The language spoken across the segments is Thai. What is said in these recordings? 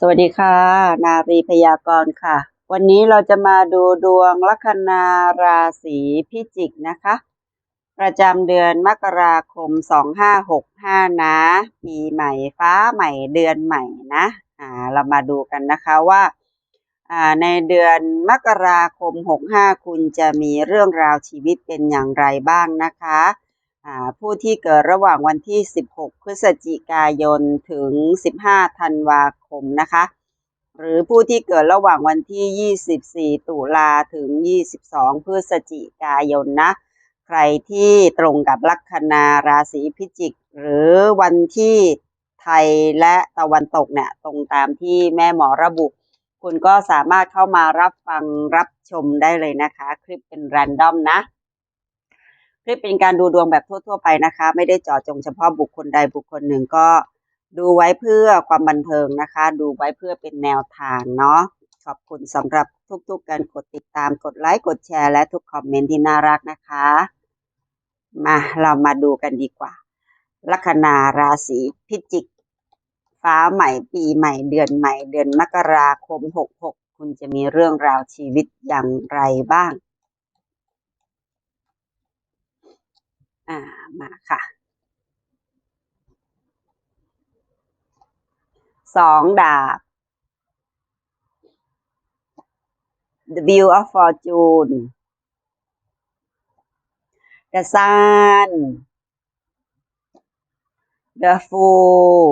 สวัสดีค่ะ นารีพยากรณ์ค่ะ วันนี้เราจะมาดูดวงลัคนาราศีพิจิกนะคะ ประจำเดือนมกราคม 2565 นะปีใหม่ฟ้าใหม่เดือนใหม่นะอ่าเรามาดูกันนะคะว่าอ่าในเดือนมกราคม 65 คุณจะมีเรื่องราวชีวิตเป็นอย่างไรบ้างนะคะอ่าผู้ที่เกิดระหว่างวันที่ 16 พฤศจิกายน ถึง 15 ธันวาค มนะคะ หรือผู้ที่เกิดระหว่างวันที่ 24 ตุลาถึง 22 พฤศจิกายนนะ ใครที่ตรงกับลัคนาราศีพิจิก หรือวันที่ไทยและตะวันตกเนี่ยตรงตามที่แม่หมอระบุ คุณก็สามารถเข้ามารับฟังรับชมได้เลยนะคะ คลิปเป็นแรนดอมนะคลิปเป็นการดูดวงแบบทั่ว ๆ ไปนะคะ ไม่ได้เจาะจงเฉพาะบุคคลใดบุคคลหนึ่งก็ ดูไว้เพื่อความบันเทิงนะคะ ดูไว้เพื่อเป็นแนวทางเนาะขอบคุณสำหรับทุกๆการกดติดตามกดไลค์กดแชร์และทุกคอมเมนต์ที่น่ารักนะคะ มาเรามาดูกันดีกว่า ลัคนาราศีพิจิก ฟ้าใหม่ปีใหม่เดือนใหม่เดือนมกราคม 66 คุณจะมีเรื่องราวชีวิตอย่างไรบ้าง อ่ามาค่ะ สองดาบ The Wheel of Fortune The Sun The Fool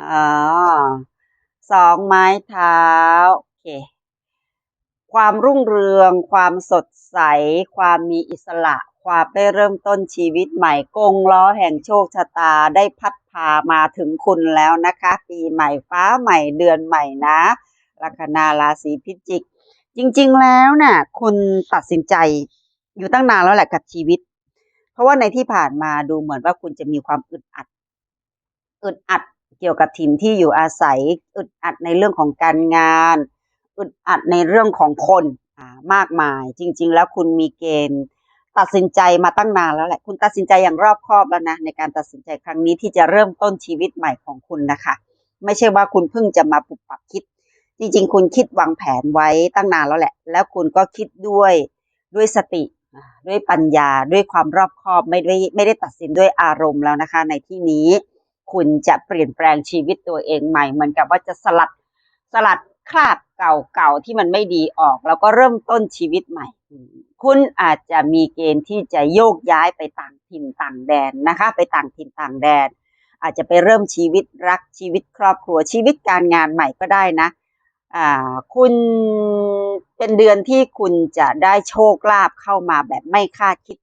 อ่าสองไม้เท้า โอเค ความรุ่งเรือง ความสดใส ความมีอิสระ ความได้เริ่มต้นชีวิตใหม่กงล้อแห่งโชคชะตาได้พัด พามาถึงคุณแล้วนะคะ ปีใหม่ฟ้าใหม่เดือนใหม่นะ ลัคนาราศีพิจิก จริงๆแล้วน่ะคุณตัดสินใจอยู่ตั้งนานแล้วแหละกับชีวิต เพราะว่าในที่ผ่านมาดูเหมือนว่าคุณจะมีความอึดอัด อึดอัดเกี่ยวกับถิ่นที่อยู่อาศัย อึดอัดในเรื่องของการงาน อึดอัดในเรื่องของคนอ่ามากมาย จริง ๆ แล้วคุณมีเกณฑ์ ตัดสินใจมาตั้งนานแล้วแหละ คุณตัดสินใจอย่างรอบคอบแล้วนะในการตัดสินใจครั้งนี้ที่จะเริ่มต้นชีวิตใหม่ของคุณนะคะ ไม่ใช่ว่าคุณเพิ่งจะมาปรับปรับคิด จริง ๆ คุณคิดวางแผนไว้ตั้งนานแล้วแหละ แล้วคุณก็คิดด้วยด้วยสติด้วยปัญญาด้วยความรอบคอบไม่ได้ไม่ได้ตัดสินด้วยอารมณ์แล้วนะคะ ในที่นี้คุณจะเปลี่ยนแปลงชีวิตตัวเองใหม่เหมือนกับว่าจะสลัดสลัดคราบ เก่าๆที่มันไม่ดีออก แล้วก็เริ่มต้นชีวิตใหม่ คุณอาจจะมีเกณฑ์ที่จะโยกย้ายไปต่างถิ่นต่างแดนนะคะ ไปต่างถิ่นต่างแดน อาจจะไปเริ่มชีวิตรักชีวิตครอบครัวชีวิตการงานใหม่ก็ได้นะคุณเป็นเดือนที่คุณจะได้โชคลาภเข้ามาแบบไม่คาดคิด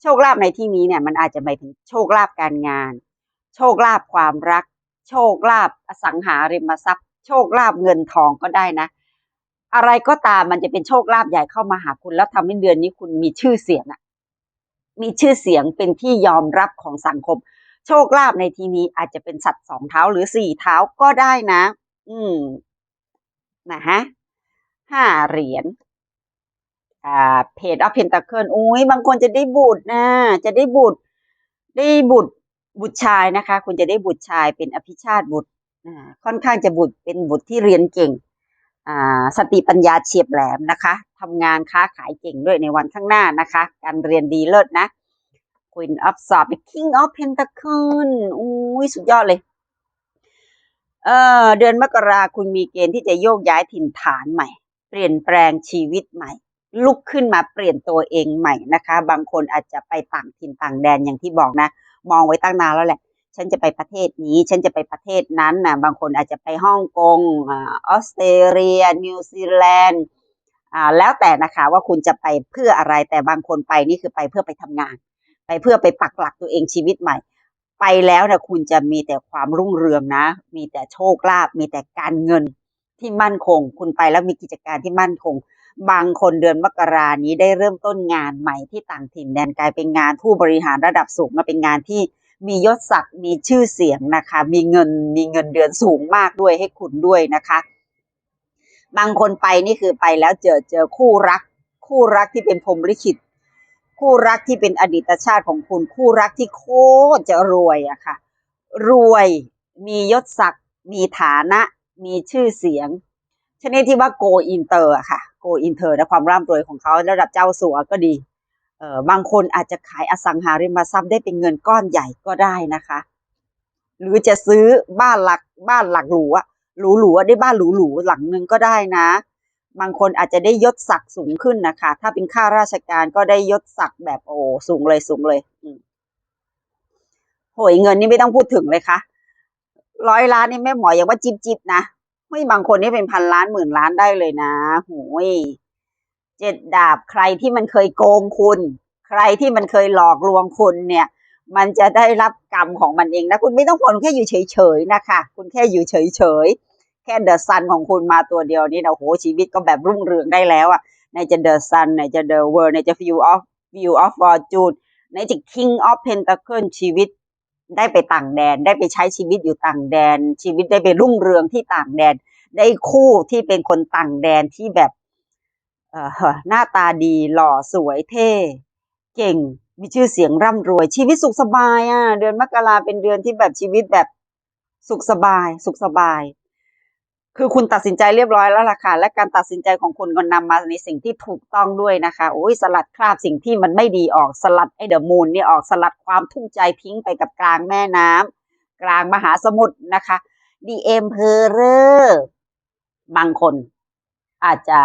โชคลาภในที่นี้เนี่ยมันอาจจะหมายถึงโชคลาภการงาน โชคลาภความรัก โชคลาภอสังหาริมทรัพย์ โชคลาภเงินทองก็ได้นะ อะไรก็ตามมันจะเป็นโชคลาภใหญ่เข้ามาหาคุณ แล้วทำให้เดือนนี้คุณมีชื่อเสียงอะมีชื่อเสียงเป็นที่ยอมรับของสังคม โชคลาภในที่นี้อาจจะเป็นสัตว์สองเท้าหรือสี่เท้าก็ได้นะ อืมนะฮะห้าเหรียญอ่าเพจออฟเพนตาเคิลอุ้ยบางคนจะได้บุตรนะจะได้บุตรได้บุตรบุตรชายนะคะ คุณจะได้บุตรชายเป็นอภิชาติบุตร ค่อนข้างจะบุตรเป็นบุตรที่เรียนเก่งอ่าสติปัญญาเฉียบแหลมนะคะทำงานค้าขายเก่งด้วยในวันข้างหน้านะคะ การเรียนดีเลิศนะ Queen of Swords King of Pentacles อุ้ยสุดยอดเลย เออเดือนมกราคุณมีเกณฑ์ที่จะโยกย้ายถิ่นฐานใหม่ เปลี่ยนแปลงชีวิตใหม่ ลุกขึ้นมาเปลี่ยนตัวเองใหม่นะคะ บางคนอาจจะไปต่างถิ่นต่างแดนอย่างที่บอกนะ มองไว้ตั้งนานแล้วแหละ ฉันจะไปประเทศนี้ ฉันจะไปประเทศนั้นนะบางคนอาจจะไปฮ่องกงออสเตรเลีย นิวซีแลนด์แล้วแต่นะคะว่าคุณจะไปเพื่ออะไรแต่บางคนไปนี่คือไปเพื่อไปทำงาน ไปเพื่อไปปักหลักตัวเองชีวิตใหม่ ไปแล้วนะคุณจะมีแต่ความรุ่งเรืองนะ มีแต่โชคลาภมีแต่การเงินที่มั่นคง คุณไปแล้วมีกิจการที่มั่นคง บางคนเดือนมกรานี้ได้เริ่มต้นงานใหม่ที่ต่างถิ่นแดนกลายเป็นงานผู้บริหารระดับสูงมาเป็นงานที่ มียศศักดิ์มีชื่อเสียงนะคะ มีเงินมีเงินเดือนสูงมากด้วยให้คุณด้วยนะคะ บางคนไปนี่คือไปแล้วเจอเจอคู่รัก คู่รักที่เป็นพรมลิขิต คู่รักที่เป็นอดีตชาติของคุณ คู่รักที่โคตรจะรวยอะค่ะ รวยมียศศักดิ์มีฐานะ มีชื่อเสียงชนิดที่ว่า go inter อะค่ะ go inter นะความร่ำรวยของเขาระดับเจ้าสัวก็ดี บางคนอาจจะขายอสังหาริมทรัพย์ได้เป็นเงินก้อนใหญ่ก็ได้นะคะ หรือจะซื้อบ้านหลักบ้านหลักหรูอะหรูหรูได้บ้านหรูหรูหลังหนึ่งก็ได้นะ บางคนอาจจะได้ยศศักดิ์สูงขึ้นนะคะ ถ้าเป็นข้าราชการก็ได้ยศศักดิ์แบบโอ้สูงเลยสูงเลยโหยเงินนี่ไม่ต้องพูดถึงเลยค่ะร้อยล้านนี่แม่หมอยังว่าจิบจิบนะเฮ้ยบางคนนี่เป็นพันล้านหมื่นล้านได้เลยนะโหย เจ็ดดาบใครที่มันเคยโกงคุณ ใครที่มันเคยหลอกลวงคุณเนี่ย มันจะได้รับกรรมของมันเองนะคุณไม่ต้องผลแค่อยู่เฉยๆนะคะ คุณแค่อยู่เฉยๆแค่เดอะซันของคุณมาตัวเดียวนี่นะโหชีวิตก็แบบรุ่งเรืองได้แล้วอะในจะเดอะซันในจะเดอะเวิร์ในจะฟิวออฟฟิวออฟฟอร์จูนในจะคิงออฟเพนตาเคิลชีวิตได้ไปต่างแดนได้ไปใช้ชีวิตอยู่ต่างแดน ชีวิตได้ไปรุ่งเรืองที่ต่างแดน ได้คู่ที่เป็นคนต่างแดนที่แบบ หน้าตาดีหล่อสวยเท่ เก่งมีชื่อเสียงร่ำรวย ชีวิตสุขสบายอะ เดือนมกราเป็นเดือนที่แบบชีวิตแบบสุขสบาย สุขสบาย คือคุณตัดสินใจเรียบร้อยแล้วล่ะค่ะ และการตัดสินใจของคุณก็นำมาในสิ่งที่ถูกต้องด้วยนะคะโอ้ยสลัดคราบสิ่งที่มันไม่ดีออกสลัดไอเดอะมูนนี่ออกสลัดความทุ่มใจทิ้งไปกับกลางแม่น้ำกลางมหาสมุทรนะคะ The Emperor บางคนอาจจะ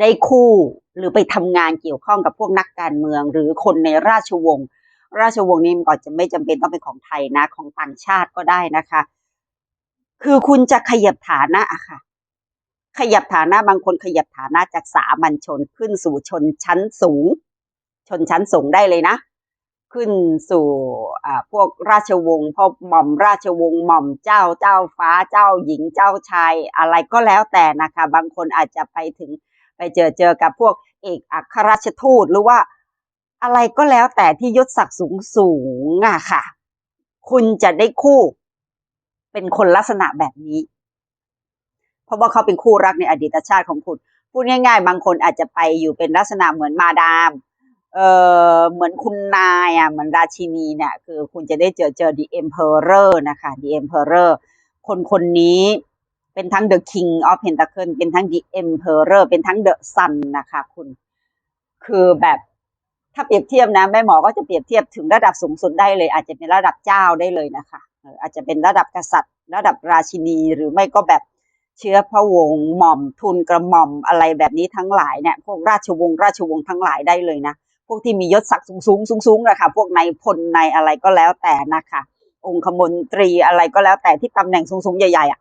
ได้คู่หรือไปทำงานเกี่ยวข้องกับพวกนักการเมือง หรือคนในราชวงศ์ราชวงศ์นี้มันก็จะไม่จำเป็นต้องเป็นของไทยนะ ของต่างชาติก็ได้นะคะ คือคุณจะขยับฐานะอะค่ะ ขยับฐานะบางคนขยับฐานะจากสามัญชนขึ้นสู่ชนชั้นสูง ชนชั้นสูงได้เลยนะ ขึ้นสู่พวกราชวงศ์พ่อหม่อมราชวงศ์หม่อมเจ้าเจ้าฟ้าเจ้าหญิงเจ้าชายอะไรก็แล้วแต่นะคะ บางคนอาจจะไปถึง ไปเจอเจอกับพวกเอกอัครราชทูตหรือว่าอะไรก็แล้วแต่ที่ยศศักดิ์สูงสูงอะค่ะ คุณจะได้คู่เป็นคนลักษณะแบบนี้ เพราะว่าเขาเป็นคู่รักในอดีตชาติของคุณ พูดง่าย ๆ บางคนอาจจะไปอยู่เป็นลักษณะเหมือนมาดาม เออเหมือนคุณนายอะเหมือนราชินีเนี่ยคือคุณจะได้เจอเจอ the emperor นะคะ the emperor คนคนนี้ เป็นทั้ง the king of pentacle เป็นทั้ง the emperor เป็นทั้ง the sun นะคะคุณ คือแบบถ้าเปรียบเทียบนะแม่หมอก็จะเปรียบเทียบถึงระดับสูงสุดได้เลย อาจจะเป็นระดับเจ้าได้เลยนะคะอาจจะเป็นระดับกษัตริย์ ระดับราชินีหรือไม่ก็แบบเชื้อพระวงศ์หม่อมทุนกระหม่อมอะไรแบบนี้ทั้งหลายเนี่ยพวกราชวงศ์ราชวงศ์ทั้งหลายได้เลยนะพวกที่มียศศักดิ์สูงสูงสูงสูงๆนะคะพวกนายพลนายอะไรก็แล้วแต่นะคะองคมนตรีอะไรก็แล้วแต่ที่ตำแหน่งสูงสูงใหญ่ๆอะ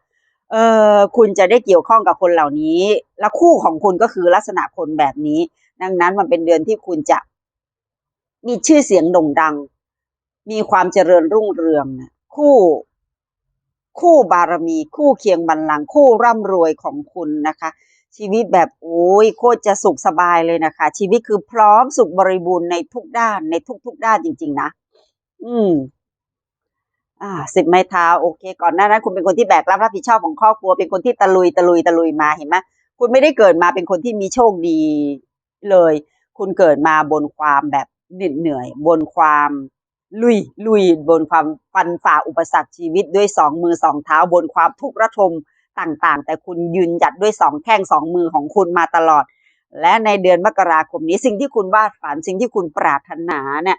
เออคุณจะได้เกี่ยวข้องกับคนเหล่านี้ และคู่ของคุณก็คือลักษณะคนแบบนี้ ดังนั้นมันเป็นเดือนที่คุณจะมีชื่อเสียงโด่งดัง มีความเจริญรุ่งเรืองนะคู่ คู่บารมี คู่เคียงบัลลัง คู่ร่ำรวยของคุณนะคะ ชีวิตแบบโอ้ยโคตรจะสุขสบายเลยนะคะ ชีวิตคือพร้อมสุขบริบูรณ์ในทุกด้านในทุกๆด้านจริง ๆ นะ อืม อ่าสิบไม้เท้าโอเค ก่อนหน้านั้นคุณเป็นคนที่แบกรับรับผิดชอบของครอบครัว เป็นคนที่ตะลุยตะลุยตะลุยมาเห็นไหมคุณไม่ได้เกิดมาเป็นคนที่มีโชคดีเลย คุณเกิดมาบนความแบบเหน็ดเหนื่อย บนความลุยลุยบนความฟันฝ่าอุปสรรคชีวิตด้วยสองมือสองเท้าบนความทุกข์ระทมต่างๆ แต่คุณยืนหยัดด้วยสองแข้งสองมือของคุณมาตลอด และในเดือนมกราคมนี้สิ่งที่คุณวาดฝันสิ่งที่คุณปรารถนาเนี่ย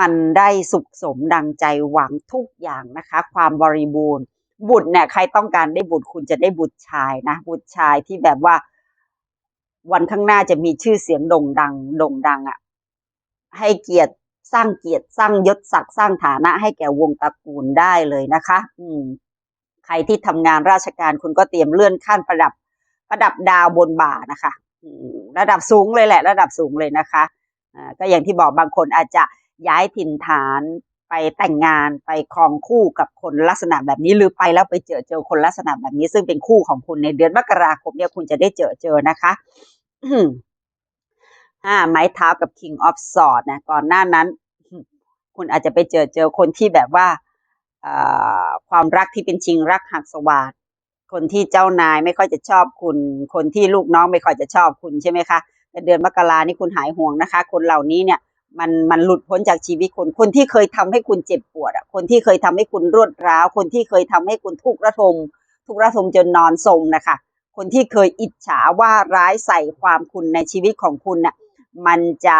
มันได้สุขสมดังใจหวังทุกอย่างนะคะ ความบริบูรณ์ บุตรเนี่ยใครต้องการได้บุตรคุณจะได้บุตรชายนะบุตรชายที่แบบว่า วันข้างหน้าจะมีชื่อเสียงโด่งดังโด่งดังอะ่ะ ให้เกียรติสร้างเกียรติสร้างยศศักดิ์สร้างฐานะให้แก่วงตระกูลได้เลยนะคะ อืม ใครที่ทำงานราชการคุณก็เตรียมเลื่อนขั้นประดับ ประดับดาวบนบ่านะคะระดับสูงเลยแหละ ระดับสูงเลยนะคะอ่าก็อย่างที่บอกบางคนอาจจะ ย้ายถิ่นฐานไปแต่งงานไปครองคู่กับคนลักษณะแบบนี้ หรือไปแล้วไปเจอเจอคนลักษณะแบบนี้ ซึ่งเป็นคู่ของคุณในเดือนมกราคมเนี่ยคุณจะได้เจอเจอนะคะอืมห้าไม้เท้ากับ King of Swords นะก่อนหน้านั้น คุณอาจจะไปเจอเจอคนที่แบบว่าความรักที่เป็นจริงรักหักสวาดคนที่เจ้านายไม่ค่อยจะชอบคุณ คนที่ลูกน้องไม่ค่อยจะชอบคุณใช่ไหมคะแต่เดือนมกรานี่คุณหายห่วงนะคะ คนเหล่านี้เนี่ย มันมันหลุดพ้นจากชีวิตคนคนที่เคยทำให้คุณเจ็บปวดอะคนที่เคยทำให้คุณรวดร้าว คนที่เคยทำให้คุณทุกข์ระทม ทุกข์ระทมจนนอนสมนะคะ คนที่เคยอิจฉาว่าร้ายใส่ความคุณในชีวิตของคุณน่ะมันจะ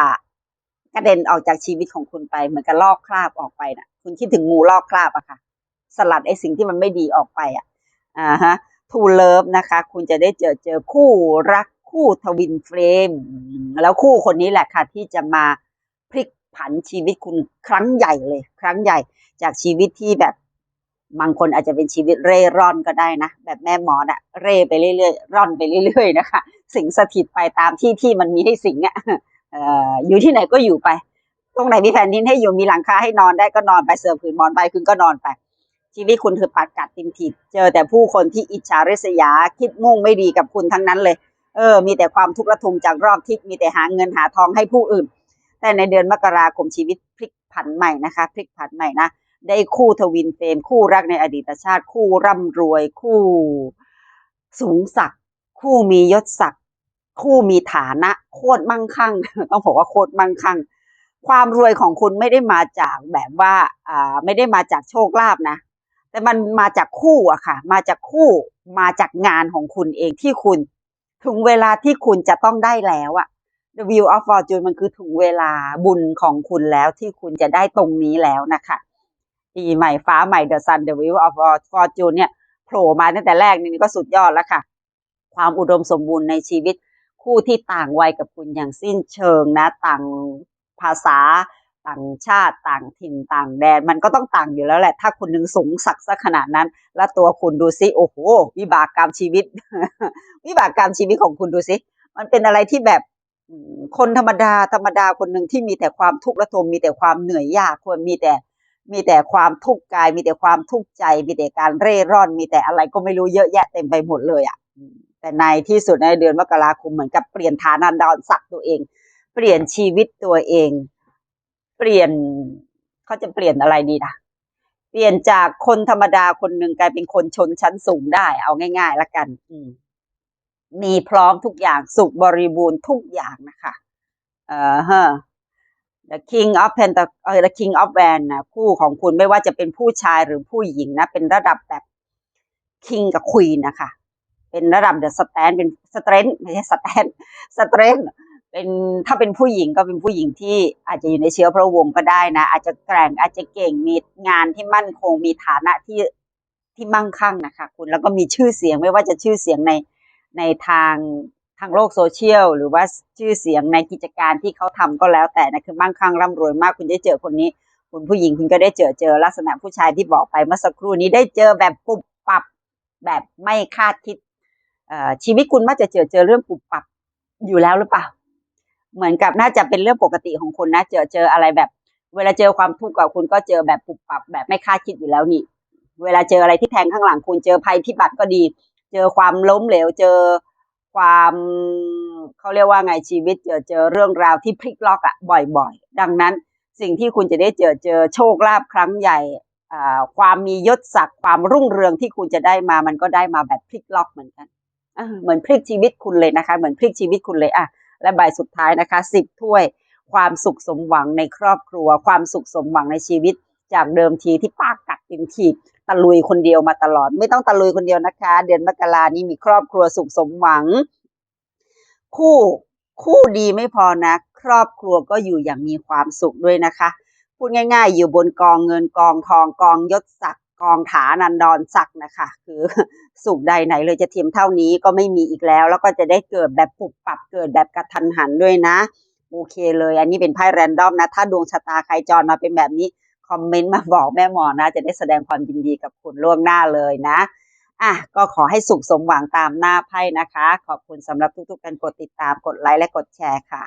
กระเด็นออกจากชีวิตของคุณไป เหมือนกับลอกคราบออกไปน่ะ คุณคิดถึงงูลอกคราบอะค่ะ สลัดไอ้สิ่งที่มันไม่ดีออกไปอะอ่าฮะทูเลิฟนะคะ คุณจะได้เจอเจอคู่รักคู่ทวินเฟรม แล้วคู่คนนี้แหละค่ะที่จะมา ผันชีวิตคุณครั้งใหญ่เลย ครั้งใหญ่ จากชีวิตที่แบบบางคนอาจจะเป็นชีวิตเร่ร่อนก็ได้นะ แบบแม่หมอน่ะ เร่ไปเรื่อยๆร่อนไปเรื่อยๆนะคะ สิงสถิตไปตามที่ที่มันมีให้สิงอะเอ่ออยู่ที่ไหนก็อยู่ไป ตรงไหนมีแผ่นดินให้อยู่มีหลังคาให้นอนได้ก็นอนไปเสือผืนหมอนใบคุณก็นอนไป ชีวิตคุณคือปากกัดติมถีบเจอแต่ผู้คนที่อิจฉาริษยาคิดมุ่งไม่ดีกับคุณทั้งนั้นเลย เออ มีแต่ความทุกข์ระทมจากรอบทิศมีแต่หาเงินหาทองให้ผู้อื่น แต่ในเดือนมกราคมชีวิตพลิกผันใหม่นะคะพลิกผันใหม่นะได้คู่ทวินเฟรมคู่รักในอดีตชาติ คู่ร่ำรวย คู่สูงศักดิ์คู่มียศศักดิ์คู่มีฐานะ โคตรมั่งคั่ง ต้องบอกว่าโคตรมั่งคั่ง ความรวยของคุณไม่ได้มาจากแบบว่าอ่าไม่ได้มาจากโชคลาภนะ แต่มันมาจากคู่อะค่ะ มาจากคู่มาจากงานของคุณเองที่คุณ ถึงเวลาที่คุณจะต้องได้แล้วอะ The Wheel of Fortune มันคือถึงเวลาบุญของคุณแล้วที่คุณจะได้ตรงนี้แล้วนะคะปีใหม่ฟ้าใหม่ The Sun The Wheel of Fortune เนี่ยโผล่มาตั้งแต่แรกนี่ก็สุดยอดแล้วค่ะ ความอุดมสมบูรณ์ในชีวิตคู่ที่ต่างวัยกับคุณอย่างสิ้นเชิงนะ ต่างภาษา ต่างชาติต่างถิ่นต่างแดน มันก็ต้องต่างอยู่แล้วแหละ ถ้าคุณนึงสูงสักซะขนาดนั้น แล้วตัวคุณดูซิโอ้โหวิบากกรรมชีวิต วิบากกรรมชีวิตของคุณดูซิ มันเป็นอะไรที่แบบ คนธรรมดาธรรมดาคนหนึ่งที่มีแต่ความทุกข์ระทมมีแต่ความเหนื่อยยากควรมีแต่มีแต่ความทุกข์กาย มีแต่ความทุกข์ใจ มีแต่การเร่ร่อน มีแต่อะไรก็ไม่รู้เยอะแยะเต็มไปหมดเลยอะแต่ในที่สุดในเดือนมกราคมเหมือนกับเปลี่ยนฐานันดรศักตัวเอง เปลี่ยนชีวิตตัวเอง เปลี่ยนเขาจะเปลี่ยนอะไรดีนะเปลี่ยนจากคนธรรมดาคนหนึ่งกลายเป็นคนชนชั้นสูงได้ เอาง่าย ๆ ละกัน อืม มีพร้อมทุกอย่างสุขบริบูรณ์ทุกอย่างนะคะเออฮะ The King of Pentac เออ The King of w a n นะคู่ของคุณไม่ว่าจะเป็นผู้ชายหรือผู้หญิงนะ เป็นระดับแบบ King กับ Queen นะคะ เป็นระดับ The Stand เป็น Strength ไม่ใช่ Stand Strength เป็นถ้าเป็นผู้หญิงก็เป็นผู้หญิงที่อาจจะอยู่ในเชื้อพระวงศ์ก็ได้นะ อาจจะแกร่งอาจจะเก่งมีงานที่มั่นคงมีฐานะที่ที่มั่งคั่งนะคะ คุณแล้วก็มีชื่อเสียงไม่ว่าจะชื่อเสียงใน ในทางทางโลกโซเชียลหรือว่าชื่อเสียงในกิจการที่เขาทำก็แล้วแต่นะคือมั่งคั่งร่ำรวยมากคุณได้เจอคนนี้ คุณผู้หญิงคุณก็ได้เจอเจอลักษณะผู้ชายที่บอกไปเมื่อสักครู่นี้ได้เจอแบบปุบปับแบบไม่คาดคิดเอ่อชีวิตคุณมักจะเจอเจอเรื่องปุบปับอยู่แล้วหรือเปล่า เหมือนกับน่าจะเป็นเรื่องปกติของคุณนะเจอเจออะไรแบบ เวลาเจอความทุกข์กับคุณก็เจอแบบปุบปับแบบไม่คาดคิดอยู่แล้วนี่ เวลาเจออะไรที่แทงข้างหลังคุณเจอภัยพิบัติก็ดี เจอความล้มเหลว เจอความเขาเรียกว่าไงชีวิต เจอเจอเรื่องราวที่พลิกล็อกอะบ่อย ๆ ดังนั้นสิ่งที่คุณจะได้เจอเจอโชคลาภครั้งใหญ่ความมียศศักดิ์ความรุ่งเรืองที่คุณจะได้มามันก็ได้มาแบบพลิกล็อกเหมือนกันเหมือนพลิกชีวิตคุณเลยนะคะ เหมือนพลิกชีวิตคุณเลยอะและใบสุดท้ายนะคะสิบถ้วย ความสุขสมหวังในครอบครัว ความสุขสมหวังในชีวิต จากเดิมทีที่ปากกัดเป็นถีบ ตะลุยคนเดียวมาตลอด ไม่ต้องตะลุยคนเดียวนะคะ เดือนมกรานี้มีครอบครัวสุขสมหวัง คู่คู่ดีไม่พอนะ ครอบครัวก็อยู่อย่างมีความสุขด้วยนะคะ พูดง่าย ๆ อยู่บนกองเงินกองทองกองยศศักดิ์กองฐานันดรศักดิ์นะคะ คือสุขใดไหนเลยจะเทียมเท่านี้ก็ไม่มีอีกแล้ว แล้วก็จะได้เกิดแบบปุบปับเกิดแบบกระทันหันด้วยนะ โอเคเลย อันนี้เป็นไพ่แรนดอมนะ ถ้าดวงชะตาใครจรมาเป็นแบบนี้ คอมเมนต์มาบอกแม่หมอนะ จะได้แสดงความยินดีกับคุณล่วงหน้าเลยนะอะก็ขอให้สุขสมหวังตามหน้าไพ่นะคะ ขอบคุณสำหรับทุกๆการกดติดตามกดไลค์และกดแชร์ค่ะ